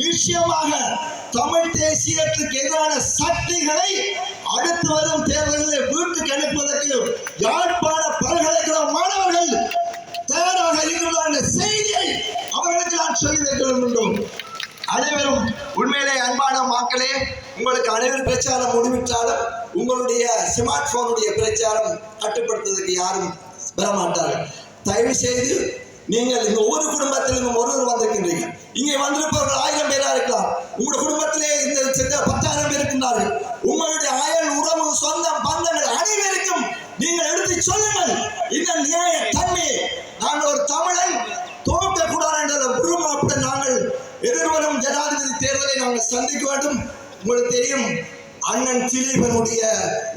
நிச்சயமாக தமிழ் தேசியத்துக்கு எதிரான சக்திகளை அடுத்து வரும் தேர்தலில் வீட்டுக்கு அனுப்புவதற்கு யாழ்ப்பாண பல்கலைக்கழக மாணவர்கள் தயாராக இருக்கிறார் என்ற செய்தியை அவர்களுக்கு நான் சொல்லி வைக்க வேண்டும். அனைவரும் உண்மையிலே அன்பான மக்களே உங்களுக்கு அனைவரும் பிரச்சாரம் முடிவிட்டாலும் உங்களுடைய ஸ்மார்ட் போனுடைய பிரச்சாரம் கட்டுப்படுத்துவதற்கு யாரும் வரமாட்டார்கள். தயவு செய்து நீங்கள் இந்த ஒவ்வொரு குடும்பத்திலும் உங்களுடைய அயல் உறவு சொந்தம் பந்தங்கள் அனைவருக்கும் நீங்கள் எடுத்து சொல்லுங்கள். இந்த நியாய தன்மையை நான் ஒரு தமிழன் தோற்க கூடாது என்ற உருமாப்புடன் நாங்கள் எதிர்வரும் ஜனாதிபதி தேர்தலை நாங்கள் சந்திக்க வேண்டும். உங்களுக்கு தெரியும் அண்ணன் திலீபனுடைய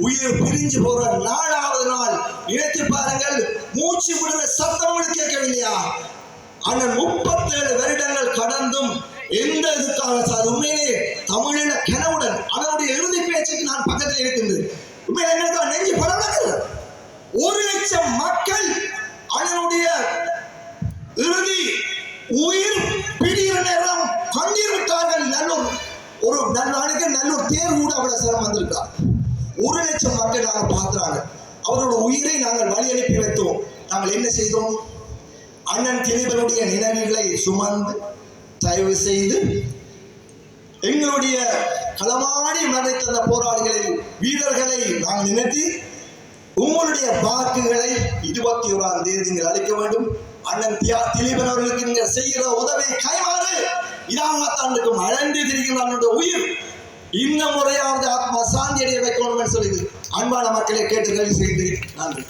உயிர் பிரிஞ்சு போற நாலாவது நாள். நினைத்து பாருங்கள் மூச்சு விடுற சத்தம் கேட்கவில்லையா? அண்ணன் முப்பத்தேழு வருடங்கள் கடந்தும் எந்த இதுக்காக சார்? உண்மையிலே தமிழின கனவுடன் அதனுடைய இறுதி நான் பக்கத்தில் இருக்கின்றது உண்மையிலே எங்களுக்கு நெஞ்சு பரவாயில்லை ஒரு லட்சம் மக்கள் அதனுடைய இறுதி உயிர் பிரிகிற நேரம் கண்ணீர் நல்லூர் ஒரு நாளைக்கு நல்லூர் தேர் கூட அவ்வளவு சிரமம் வந்திருக்கார் ஒரு லட்சம் மக்கள் நாங்கள் பார்க்கிறாங்க. அவரோட உயிரை நாங்கள் வழி அனுப்பி வைத்தோம். நாங்கள் என்ன செய்தோம்? அண்ணன் திலீபனுடைய நினைவுகளை சுமந்து தயவு செய்து எங்களுடைய களமாடி மறை தந்த போராளிகளை வீரர்களை நான் நினைத்து உங்களுடைய வாக்குகளை இருபத்தி ஓராம் தேதி நீங்கள் அளிக்க வேண்டும். அண்ணன் தியா திலீபன் அவர்களுக்கு நீங்கள் செய்கிற உதவி கைமாறு இராமத்தாண்டுக்கும் அழன்று திரிகின்ற அவனுடைய உயிர். இந்த முறையாவது ஆத்மா சாந்தி அடைய வைக்கணும் என்று சொல்லி அன்பான மக்களை கேட்டு கல்வி செய்கிறேன் நன்றி.